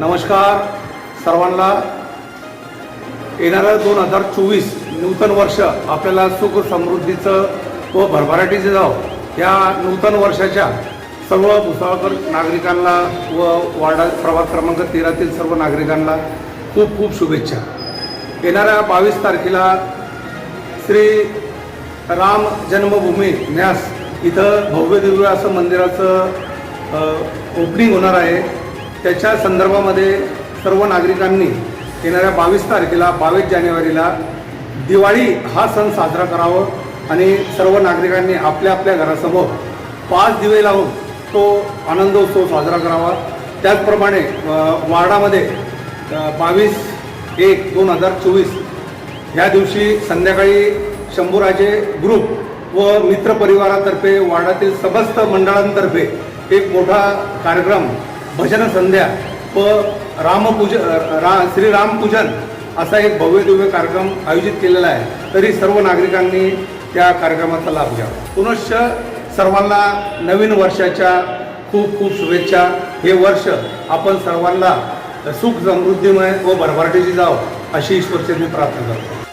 नमस्कार सर्वांना. येणारं दोन हजार चोवीस नूतन वर्ष आपल्याला सुख समृद्धीचं व भरभराटीचं जाव. या नूतन वर्षाच्या सर्व भुसावळकर नागरिकांना व वार्डा प्रभाग क्रमांक तेरातील सर्व नागरिकांना खूप खूप शुभेच्छा. येणाऱ्या बावीस तारखेला श्री राम जन्मभूमी न्यास इथं भव्य दिव्य असं मंदिराचं ओपनिंग होणार आहे. त्याच्या संदर्भामध्ये सर्व नागरिकांनी येणाऱ्या बावीस तारखेला बावीस जानेवारीला दिवाळी हा सण साजरा करावं आणि सर्व नागरिकांनी आपल्या आपल्या घरासमोर पाच दिवे लावून तो आनंदोत्सव साजरा करावा. त्याचप्रमाणे वार्डामध्ये बावीस एक दोन हजार चोवीस ह्या दिवशी संध्याकाळी शंभूराजे ग्रुप व मित्रपरिवारातर्फे वार्डातील समस्त मंडळांतर्फे एक मोठा कार्यक्रम भजन संध्या व रामपूज रा श्रीरामपूजन असा एक भव्य दिव्य कार्यक्रम आयोजित केलेला आहे. तरी सर्व नागरिकांनी त्या कार्यक्रमाचा लाभ घ्यावा. पुनश्च सर्वांना नवीन वर्षाच्या खूप खूप शुभेच्छा. हे वर्ष आपण सर्वांना सुख समृद्धीमय व भरभराटीची जाव अशी ईश्वरचरणी प्रार्थना करतो.